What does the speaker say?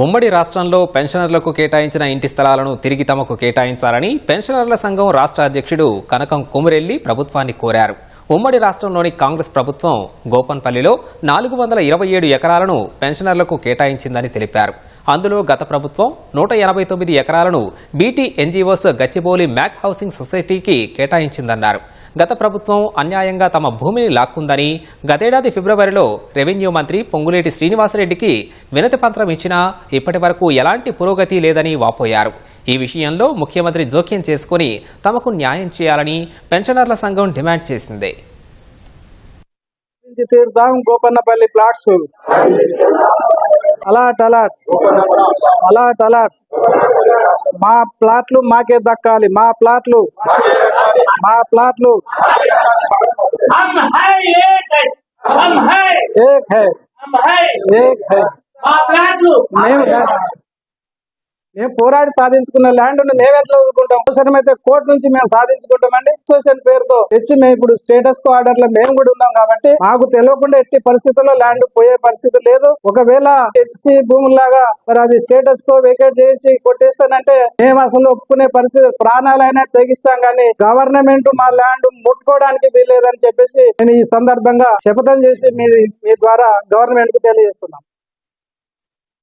ఉమ్మడి రాష్ట్రంలో పెన్షనర్లకు కేటాయించిన ఇంటి స్థలాలను తిరిగి తమకు కేటాయించాలని పెన్షనర్ల సంఘం రాష్ట్ర అధ్యక్షుడు కనకం కొమురెల్లి ప్రభుత్వాన్ని కోరారు. ఉమ్మడి రాష్ట్రంలోని కాంగ్రెస్ ప్రభుత్వం గోపన్పల్లిలో నాలుగు వందల ఇరవై ఏడు ఎకరాలను పెన్షనర్లకు కేటాయించిందని తెలిపారు. అందులో గత ప్రభుత్వం నూట ఎనభై తొమ్మిది ఎకరాలను BT NGOs Gachibowli Mac housing సొసైటీకి కేటాయించిందన్నారు. గత ప్రభుత్వం అన్యాయంగా తమ భూమిని లాక్కుందని గతేడాది ఫిబ్రవరిలో రెవెన్యూ మంత్రి పొంగులేటి శ్రీనివాసరెడ్డికి వినతి పత్రం ఇచ్చినా ఇప్పటి వరకు ఎలాంటి పురోగతి లేదని వాపోయారు. ఈ విషయంలో ముఖ్యమంత్రి జోక్యం చేసుకుని తమకు న్యాయం చేయాలని పెన్షనర్ల సంఘం డిమాండ్ చేసింది. నుంచి Gopannapalli plots. Allot allot allot allot మా ప్లాట్లు మాకే దక్కాలి మా ప్లాట్లు. మా ప్లాట్లు हम है एक है हम है ఏక్ హై हम है ఏక్ హై మాట్లాడు మేము మేము పోరాడి సాధించుకున్న ల్యాండ్ మేము ఎట్లా వదులుకుంటాం అవసరమైతే కోర్టు నుంచి మేము సాధించుకుంటామండి. అసోసియేషన్ పేరుతో తెచ్చి మేము ఇప్పుడు స్టేటస్ కో ఆర్డర్లో మేము కూడా ఉన్నాం కాబట్టి మాకు తెలియకుండా ఎట్టి పరిస్థితుల్లో ల్యాండ్ పోయే పరిస్థితి లేదు. ఒకవేళ హెచ్సి భూములాగా మరి అది స్టేటస్ కో వేకేట్ చేయించి కొట్టేస్తానంటే మేము అసలు ఒప్పుకునే పరిస్థితి ప్రాణాలైనా తెగిస్తాం కానీ గవర్నమెంట్ మా ల్యాండ్ ముట్టుకోవడానికి వీల్లేదని చెప్పేసి నేను ఈ సందర్భంగా శపథం చేసి మీ మీ ద్వారా గవర్నమెంట్కు తెలియజేస్తున్నాం.